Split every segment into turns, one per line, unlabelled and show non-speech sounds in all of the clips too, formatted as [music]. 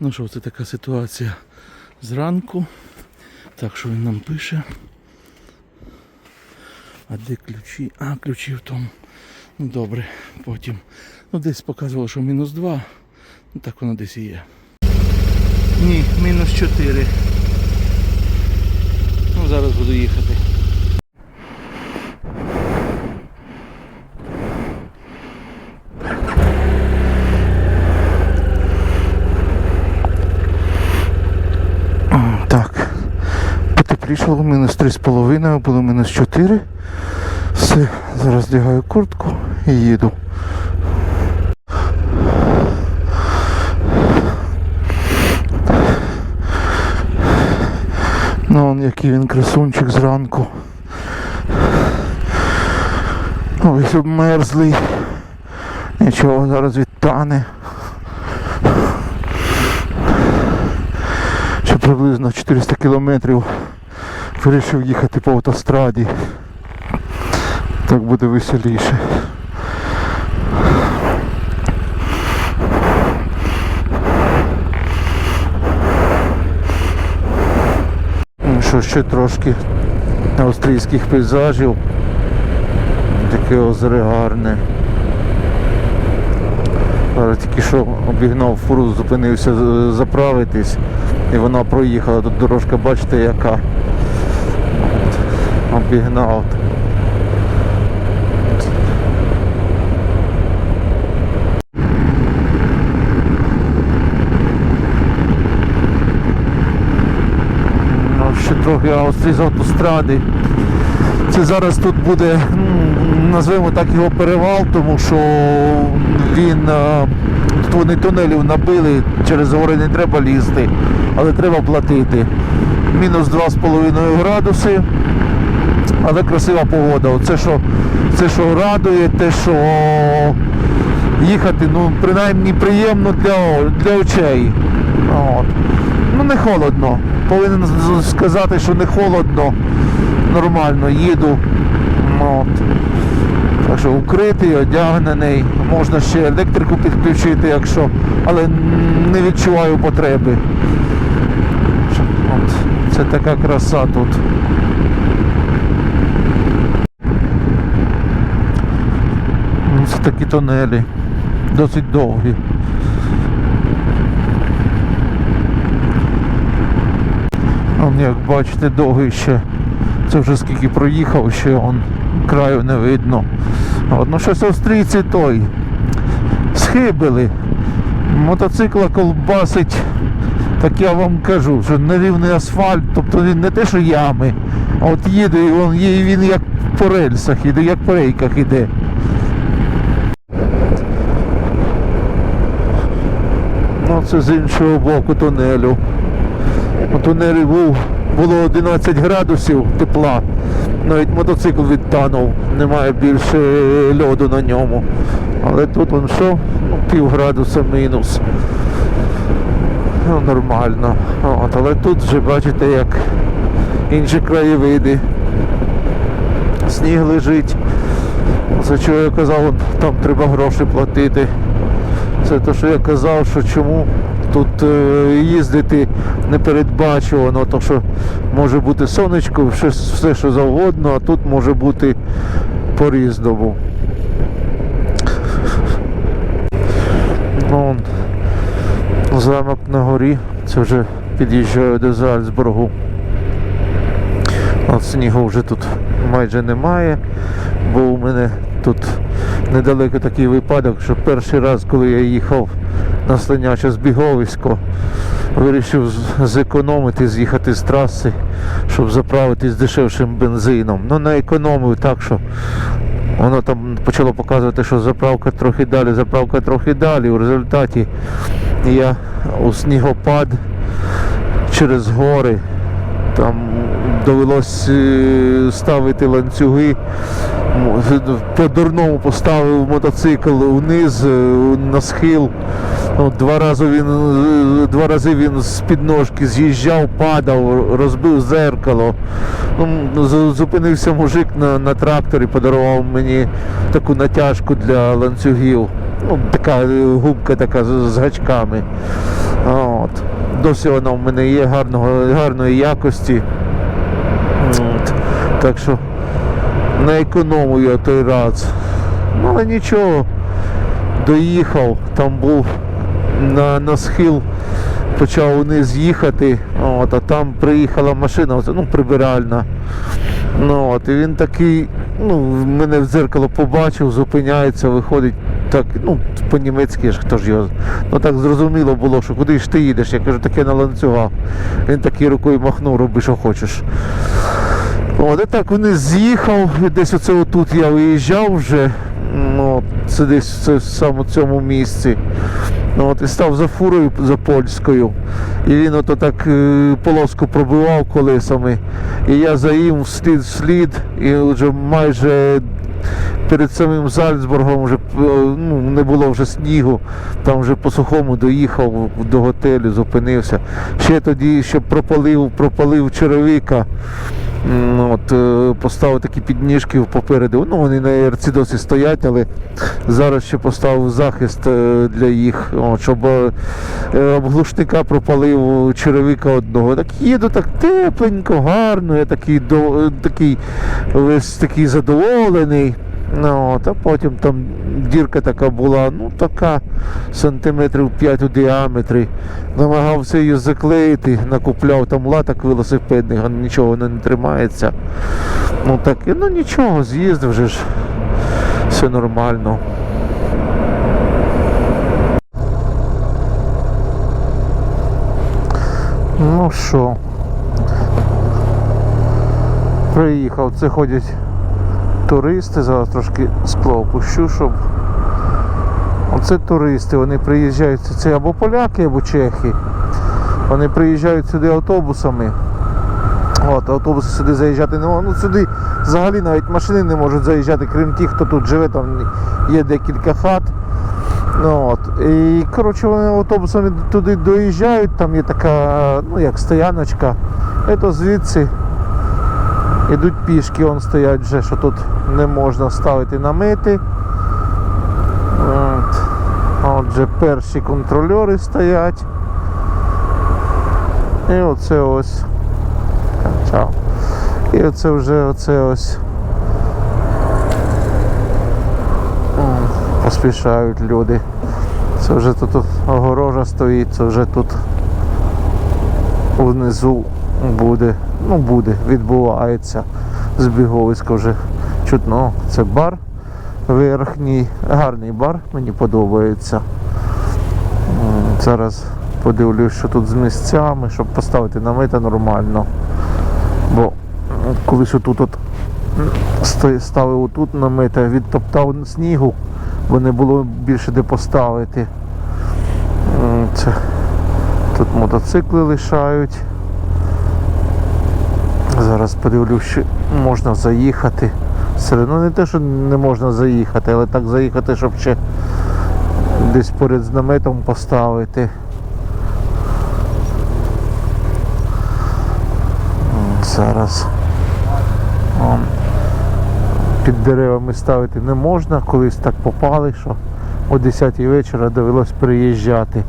Ну що, це така ситуація зранку. Так, що він нам пише. А де ключі? А, ключі в тому. Ну добре, потім. Ну десь показувало, що мінус 2. Ну так воно десь і є. Ні, мінус 4. Ну зараз буду їхати. Потеплішало мінус 3,5, було мінус 4. Все, зараз вдягаю куртку і їду. Ну, он який він красунчик зранку. Ось обмерзлий. Нічого, зараз відтане. Ще приблизно 400 кілометрів вирішив їхати по автостраді. Так буде веселіше. Ну Що ще трошки австрійських пейзажів. Таке озеро гарне. Зараз тільки що обігнав фуру, зупинився заправитись і вона проїхала. Тут дорожка, бачите, яка. Обігнав. Ну, ще трохи Австрії з автостради. Це зараз тут буде, назвемо так його перевал, тому що він е, тут вони тунелів набили, через гори не треба лізти, але треба платити. Мінус 2,5 градуси, але красива погода. Це що, це що радує, те, що їхати, ну, принаймні приємно для, для очей. От. Ну не холодно. Повинен сказати, що не холодно. Нормально їду. От. Так що укритий, одягнений. Можна ще електрику підключити, якщо, але не відчуваю потреби. От. Це така краса тут. Ну, Це такі тунелі. Досить довгі. Он, як бачите, довгий ще. Це вже скільки проїхав, ще он краю не видно. От, ну щось австрійці той. Схибили. Мотоцикла колбасить, так я вам кажу, що нерівний асфальт, тобто не те, що ями, а от їде і він, він як по рельсах іде, як по рейках іде. Ну це з іншого боку тунелю. У тунелі був, було 11 градусів тепла. Навіть мотоцикл відтанув, немає більше льоду на ньому. Але тут он що? Ну, пів градуса мінус. Ну, нормально. От, але тут вже бачите, як інші краєвиди. Сніг лежить. За що я казав, там треба гроші платити. Це те, що я казав, що чому тут е, їздити не передбачувано, що може бути сонечко, все, все що завгодно, а тут може бути по-різному. Ну, замок на горі, це вже під'їжджаю до Зальцбургу. От снігу вже тут майже немає, бо у мене тут недалеко такий випадок, що перший раз, коли я їхав на слоняче збіговисько, вирішив зекономити, з'їхати з траси, щоб заправитись дешевшим бензином. Ну не економив так, що воно там почало показувати, що заправка трохи далі, заправка трохи далі. У результаті я у снігопад через гори там довелось е, ставити ланцюги. По-дурному поставив мотоцикл вниз е, на схил. Ну, два рази він е, два рази він з підножки з'їжджав, падав, розбив зеркало. Ну, зупинився мужик на, на тракторі, подарував мені таку натяжку для ланцюгів. Ну, така е, губка така з гачками. От. Досі вона в мене є гарного, гарної якості. От. Так що не економую я той раз. Ну, але нічого, доїхав, там був на, на схил, почав вниз їхати, от, а там приїхала машина, ну, прибиральна. Ну, от, і він такий, ну, мене в дзеркало побачив, зупиняється, виходить так, ну, по-німецьки ж хто ж його. Ну так зрозуміло було, що куди ж ти їдеш? Я кажу, таке на ланцюгах. Він такий рукою махнув, роби, що хочеш. От, і так вони з'їхав, десь оце отут я виїжджав вже. Ну, це десь це в саме цьому місці. От, і став за фурою за польською. І він ото так е, полоску пробивав колесами. І я за їм вслід вслід, і вже майже перед самим Зальцбургом вже е, ну, не було вже снігу, там вже по сухому доїхав до готелю, зупинився. Ще тоді ще пропалив, пропалив черевика. От, е, поставив такі підніжки попереду. Ну, вони на ЕРЦ досі стоять, але зараз ще поставив захист е, для їх, от, щоб е, е, глушника пропалив черевика одного. Так їду так тепленько, гарно, я такий, такий весь такий задоволений. Ну, от, а потім там дірка така була, ну така сантиметрів 5 у діаметрі. Намагався її заклеїти, накупляв там латок велосипедних, нічого не тримається. Ну так, ну нічого, з'їздив вже ж. Все нормально. Ну що, приїхав, це ходять туристи, зараз трошки скло опущу, щоб. Оце туристи, вони приїжджають, це або поляки, або чехи. Вони приїжджають сюди автобусами. От, автобуси сюди заїжджати не можуть. Ну сюди взагалі навіть машини не можуть заїжджати, крім тих, хто тут живе, там є декілька хат. Ну, от. І коротше вони автобусами туди доїжджають, там є така, ну як стояночка. То звідси Ідуть пішки, он стоять вже, що тут не можна ставити намети. От. Отже, перші контрольори стоять. І оце ось. Чао. І оце вже оце ось. Поспішають люди. Це вже тут огорожа стоїть, це вже тут внизу буде, ну буде, відбувається збіговисько вже чутно. Це бар верхній, гарний бар, мені подобається. Зараз подивлюсь, що тут з місцями, щоб поставити намети нормально. Бо колись отут от ставив отут намети, відтоптав снігу, бо не було більше де поставити. Це, тут мотоцикли лишають. Зараз подивлюсь, що можна заїхати. Ну не те, що не можна заїхати, але так заїхати, щоб ще десь поряд з наметом поставити. Зараз. Вон. Під деревами ставити не можна, колись так попали, що о 10 вечора довелось приїжджати.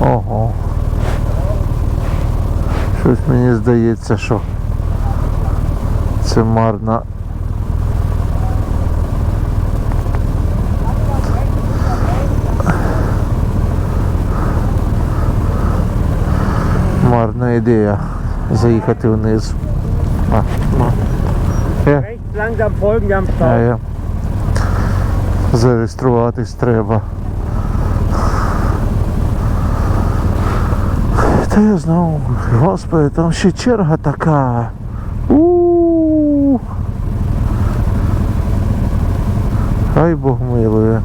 Ого. Щось мені здається, що це марна. Марна ідея заїхати вниз. А, ну. Е,
Rechts langsam folgen, wir haben
а
Stau.
я. Зареєструватись треба. Та я знав, господи, там ще черга така. у Хай Бог милує.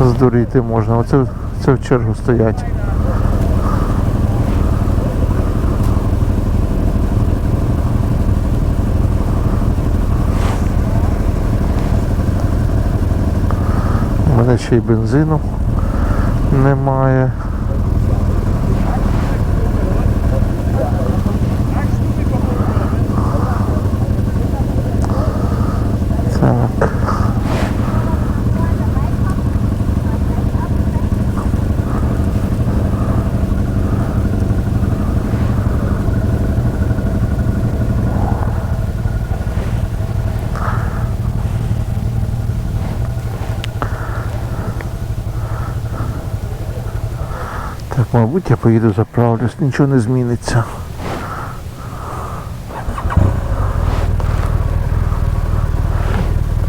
Здуріти можна. Оце це в чергу стоять. Мене ще й бензину немає. Мабуть, я поїду заправлюсь, нічого не зміниться.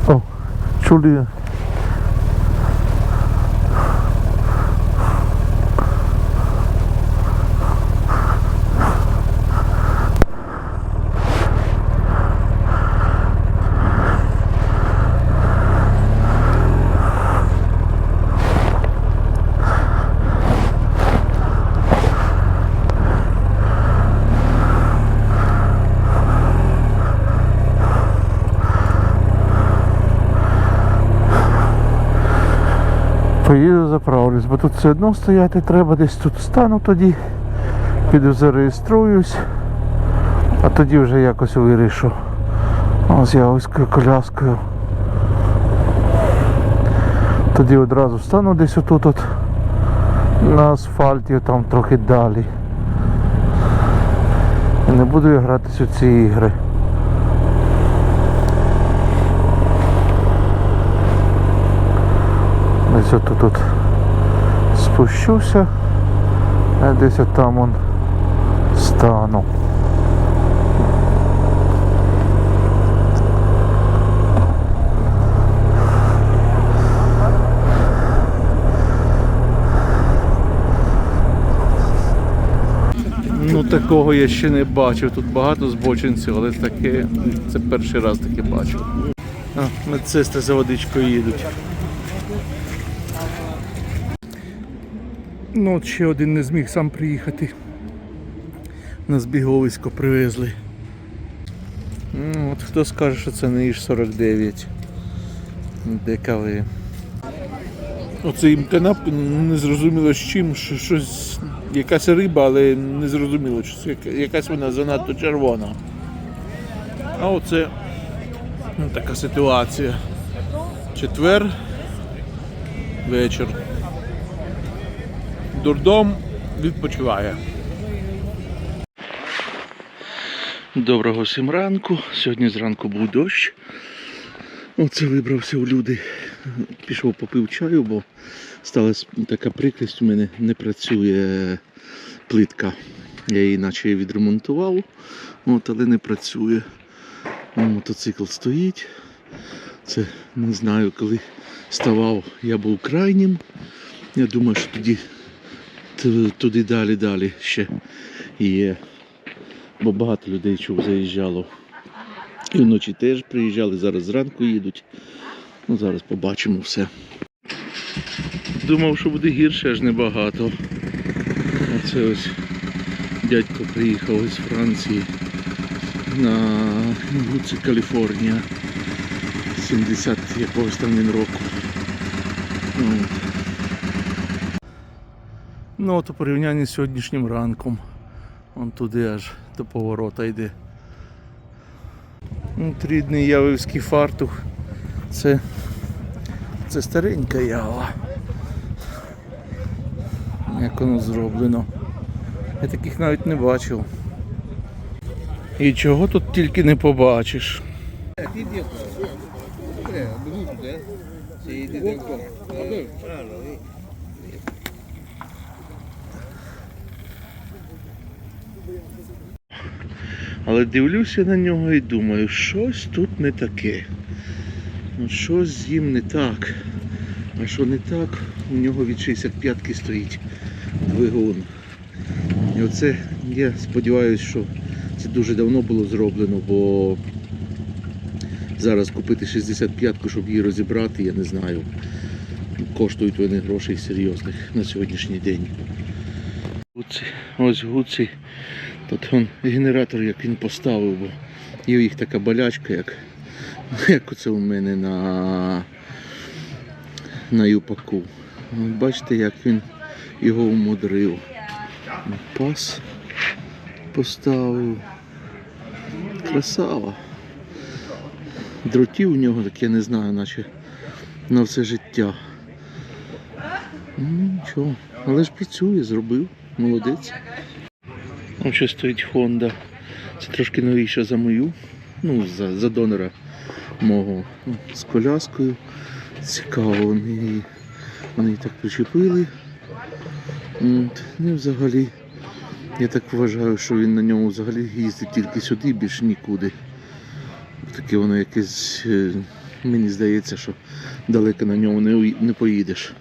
О, чули. Поїду заправлюсь, бо тут все одно стояти треба, десь тут стану тоді, піду зареєструюсь, а тоді вже якось вирішу. О, з явською коляскою. Тоді одразу стану десь отут от на асфальті, там трохи далі. І не буду я гратись у ці ігри. Десь отут тут спущуся, а десь отам он стану. Ну такого я ще не бачив. Тут багато збочинців, але таке це перший раз таке бачу. А, медсестри за водичкою їдуть. Ну от ще один не зміг сам приїхати. На збіговисько привезли. Ну, от хто скаже, що це не Іж 49 ДКВ. Оцей канап не зрозуміло з чим, що щось, якась риба, але не зрозуміло, що це якась вона занадто червона. А оце ну, така ситуація. Четвер, вечір. Дурдом відпочиває. Доброго всім ранку. Сьогодні зранку був дощ. Оце вибрався у люди. Пішов попив чаю, бо сталася така прикрість, у мене не працює плитка. Я її наче відремонтував, от, але не працює. Мотоцикл стоїть. Це не знаю, коли ставав, я був крайнім. Я думаю, що тоді туди далі далі ще є. Бо багато людей чув заїжджало. І вночі теж приїжджали, зараз зранку їдуть. Ну, зараз побачимо все. Думав, що буде гірше, аж небагато. Оце ось дядько приїхав із Франції на Гуці, Каліфорнія. 70 якогось там він року. Ну, от. Ну от у порівнянні з сьогоднішнім ранком. Вон туди аж до поворота йде. От рідний явивський фартух. Це, це старенька ява. Як воно зроблено. Я таких навіть не бачив. І чого тут тільки не побачиш. Але дивлюся на нього і думаю, щось тут не таке. Ну, щось з ним не так. А що не так, у нього від 65-ки стоїть двигун. І оце я сподіваюся, що це дуже давно було зроблено, бо зараз купити 65-ку, щоб її розібрати, я не знаю. Коштують вони грошей серйозних на сьогоднішній день. Гуці, ось гуці. Тут он генератор, як він поставив, бо є їх така болячка, як, [laughs] як оце у мене на, на юпаку. Бачите, як він його умудрив. Пас поставив. Красава. Дротів у нього так я не знаю, наче на все життя. Ну, нічого. Але ж працює, зробив. Молодець. Там ще стоїть Honda. Це трошки новіша за мою. Ну, за, за донора мого. Ну, З коляскою. Цікаво, вони вони її так причепили. Ну, взагалі, я так вважаю, що він на ньому взагалі їздить тільки сюди, більше нікуди. Таке воно якесь, е, мені здається, що далеко на ньому не, не поїдеш.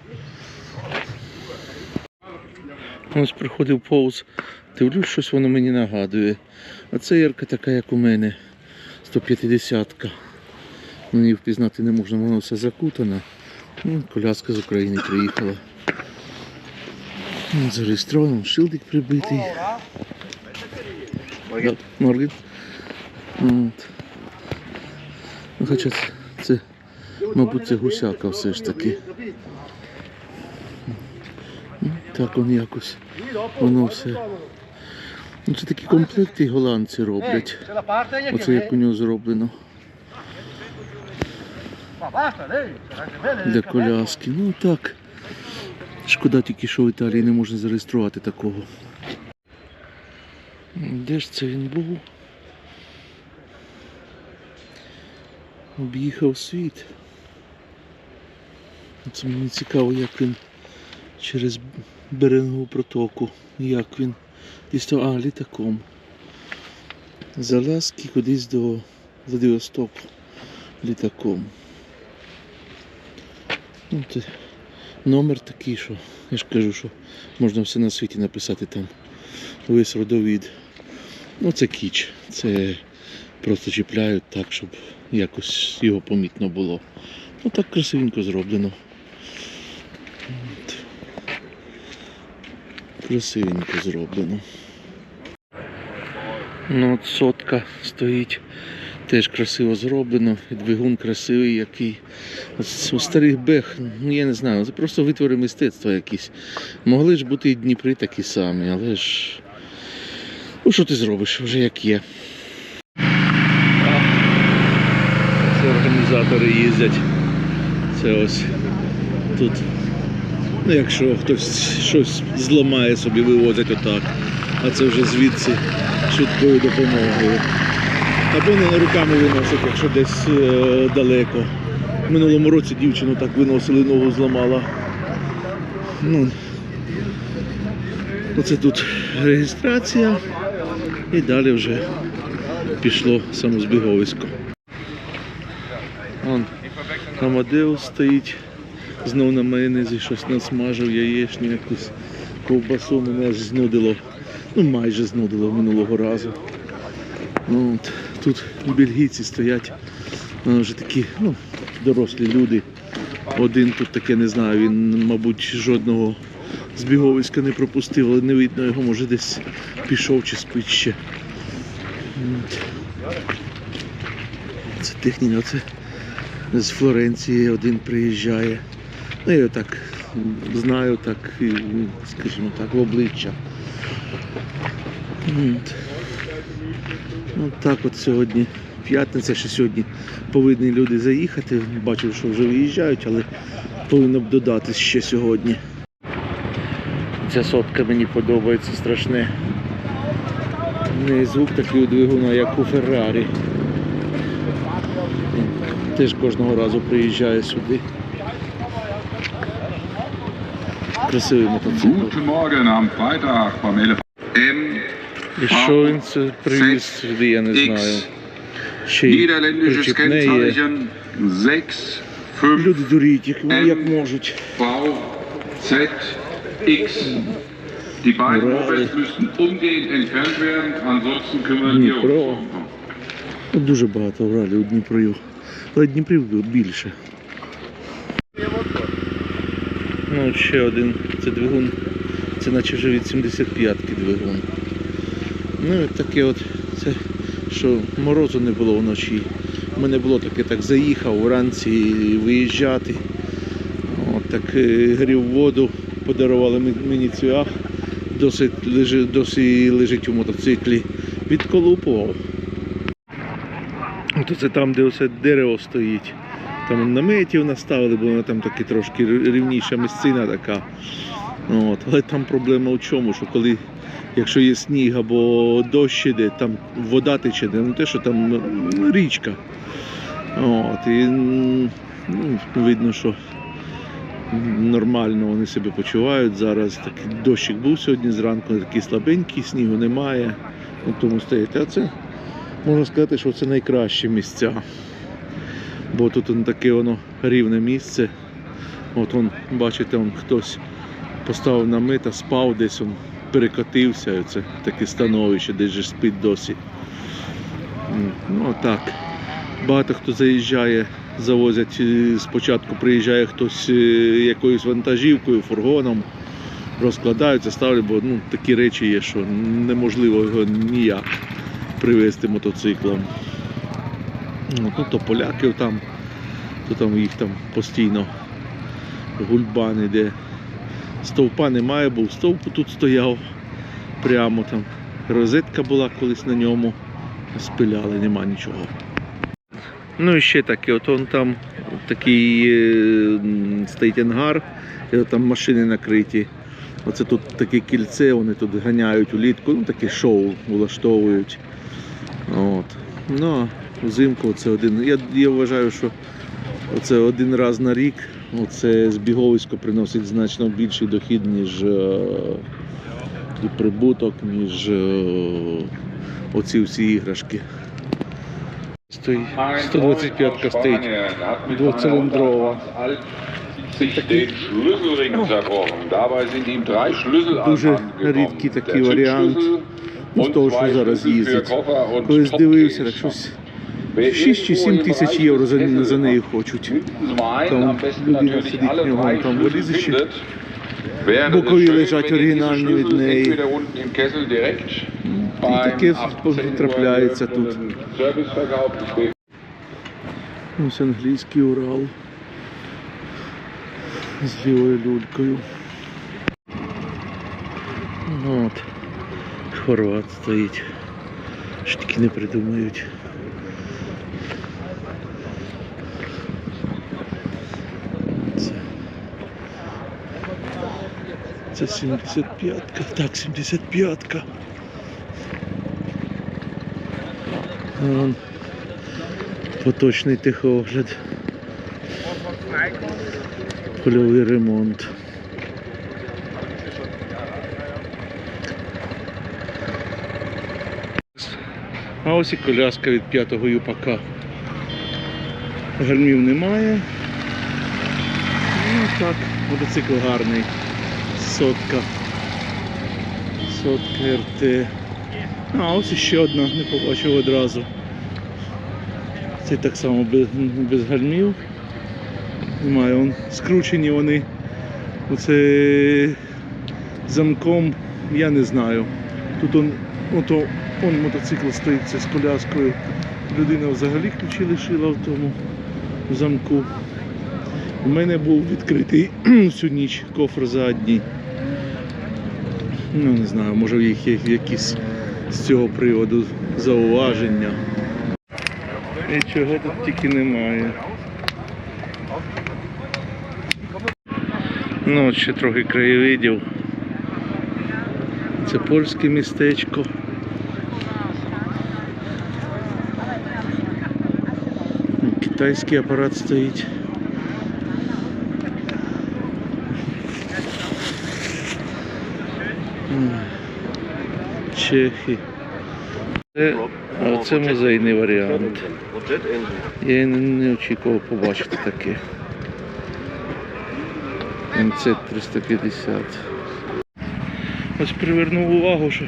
Ось приходив повз, дивлюсь, щось воно мені нагадує. А це ярка така, як у мене, 150-ка. Мені впізнати не можна, воно все закутане. Ну, коляска з України приїхала. Ну, Зареєстровано, шилдик прибитий. Да, Морген. Ну, хоча це, мабуть, це гусяка все ж таки. Так он якось. Воно все. Ну, це такі комплекти голландці роблять. Оце як у нього зроблено. Для коляски. Ну так. Шкода тільки, що в Італії не можна зареєструвати такого. Де ж це він був? Об'їхав світ. Це мені цікаво, як він через берегову протоку. Як він дістав, а, літаком. З Аляски кудись до Владивостоку літаком. Ну, це номер такий, що я ж кажу, що можна все на світі написати там. Весь родовід. Ну це кіч. Це просто чіпляють так, щоб якось його помітно було. Ну так красивенько зроблено. Красивенько зроблено. Ну от сотка стоїть. Теж красиво зроблено, двигун красивий який. У старих бех, ну я не знаю, це просто витвори мистецтва якісь. Могли ж бути і Дніпри такі самі, але ж. Ну що ти зробиш, вже як є. Це організатори їздять. Це ось тут. Ну, якщо хтось щось зламає собі, вивозять отак. А це вже звідси швидкою допомогою. Або не руками виносять, якщо десь е, далеко. В минулому році дівчину так виносили, ногу зламала. Ну, оце тут реєстрація. І далі вже пішло самозбіговисько. Вон, Амадеус стоїть, знов на майонезі щось насмажив, яєчню якусь ковбасу мене знудило. Ну майже знудило минулого разу. Ну, от, тут бельгійці стоять, вже такі ну, дорослі люди. Один тут таке не знаю, він, мабуть, жодного збіговиська не пропустив, але не видно його, може десь пішов чи спить ще. Це техніка, це з Флоренції один приїжджає. Ну, я так знаю, так, скажімо так, в обличчя. От. Ну так от сьогодні п'ятниця, що сьогодні повинні люди заїхати. Бачив, що вже виїжджають, але повинно б додатись ще сьогодні. Ця сотка мені подобається страшне. В неї звук такий у двигуна, як у Феррарі. Теж кожного разу приїжджає сюди. Красивий мотоцикл.
Guten Morgen am Freitag vom Elefant. M,
І що він це привіз сюди, я не знаю. Ще й
niederländisches
причіпне є.
Kennzeichen 6, 5,
Люди дуріть, як, як можуть.
V, Z, X. Die beiden. Mopeds müssen umgehend entfernt werden, ansonsten können wir.
Ну, Дуже багато вралі у Дніпрів. Але Дніпрів більше. Ну, ще один. Це двигун. Це наче вже від 75-ки двигун. Ну і таке от, це що морозу не було вночі. У мене було таке, так заїхав вранці виїжджати. От так е, грів воду, подарували мені цвях, досить лежить, досить лежить у мотоциклі. Відколупував. Це там, де оце дерево стоїть. Там наметів наставили, бо воно там таки трошки рівніша місцина така. От. Але там проблема в чому, що коли, якщо є сніг або дощ іде, там вода тече, не те, що там річка. От. І ну, видно, що нормально вони себе почувають. Зараз такий дощик був сьогодні зранку, такий слабенький, снігу немає. Тому стоїть. А це можна сказати, що це найкращі місця. Бо тут таке воно рівне місце. От он, бачите, он хтось поставив намет, а спав десь, он перекотився. Це таке становище, десь же спить досі. Ну так. Багато хто заїжджає, завозять. е, Спочатку приїжджає хтось е, якоюсь вантажівкою, фургоном, розкладаються, ставлять, бо ну, такі речі є, що неможливо його ніяк привезти мотоциклом. Ну, тут то поляків там, то там їх там постійно гульбан іде. Стовпа немає, був стовп тут стояв прямо там. Розетка була колись на ньому. Спиляли, нема нічого. Ну і ще таке, от он там такий е, стоїть ангар, і там машини накриті. Оце тут таке кільце, вони тут ганяють улітку, ну таке шоу влаштовують. От. Ну, взимку це один. Я, я вважаю, що це один раз на рік. Оце збіговисько приносить значно більший дохід, ніж е, і прибуток, ніж е, оці всі іграшки. 125-ка стоїть. Двоциліндрова.
Schlüssel
Дуже рідкий такий варіант. Ну, з того, що зараз
und
Колись дивився, так щось 6 чи
irgendwo
7
im
тисяч євро за, за неї хочуть. Там людина сидить в нього, там
Schlüssel
валізи ще.
findet. Wäre
Бокові лежать оригінальні від неї. І таке трапляється тут. Ось англійський Урал з лівою люлькою. Ну, От. Хорват стоїть. Що таки не придумають. Це 75-ка. Так, 75-ка. Вон Поточний техогляд. Польовий ремонт. А ось і коляска від п'ятого юпака. Гальмів немає. Ну так, мотоцикл гарний. Сотка. Сотка РТ. А ось іще одна, не побачив одразу. Це так само без, без гальмів. Немає, он, скручені вони. Оце замком, я не знаю. Тут он, ото, он мотоцикл стоїть це з коляскою. Людина взагалі ключі лишила в тому замку. У мене був відкритий [clears throat] всю ніч кофр задній. Ну не знаю, може в їх є якісь з цього приводу зауваження. І чого тут тільки немає. Ну, от ще трохи краєвидів. Це польське містечко. Китайський апарат стоїть. Чехи. Це, а музейний варіант. Я не, очікував побачити таке. МЦ 350. Ось привернув увагу, що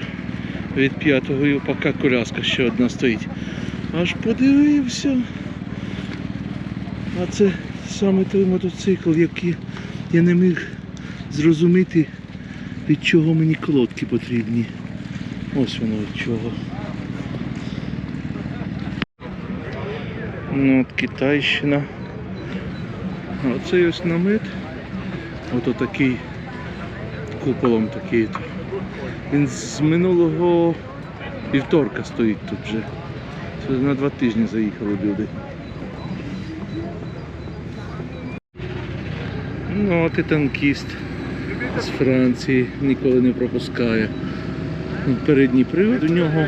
від п'ятого юпака коляска ще одна стоїть. Аж подивився. А це саме той мотоцикл, який я не міг зрозуміти, від чого мені колодки потрібні. Ось воно від чого. Ну от Китайщина. А Оце ось намет. Ото такий куполом такий. Він з минулого вівторка стоїть тут вже. Це на два тижні заїхали люди. Ну от і танкіст з Франції ніколи не пропускає. Передній привід у нього.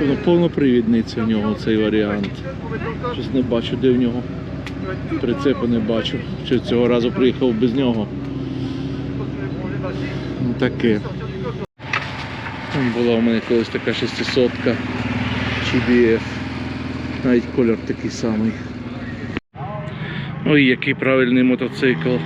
Воно повнопривідний це у нього цей варіант. Щось не бачу, де в нього Прицепу не бачу. Чи цього разу приїхав без нього. Таке. Була у мене колись така 600 GBF. Навіть колір такий самий. Ой, який правильний мотоцикл.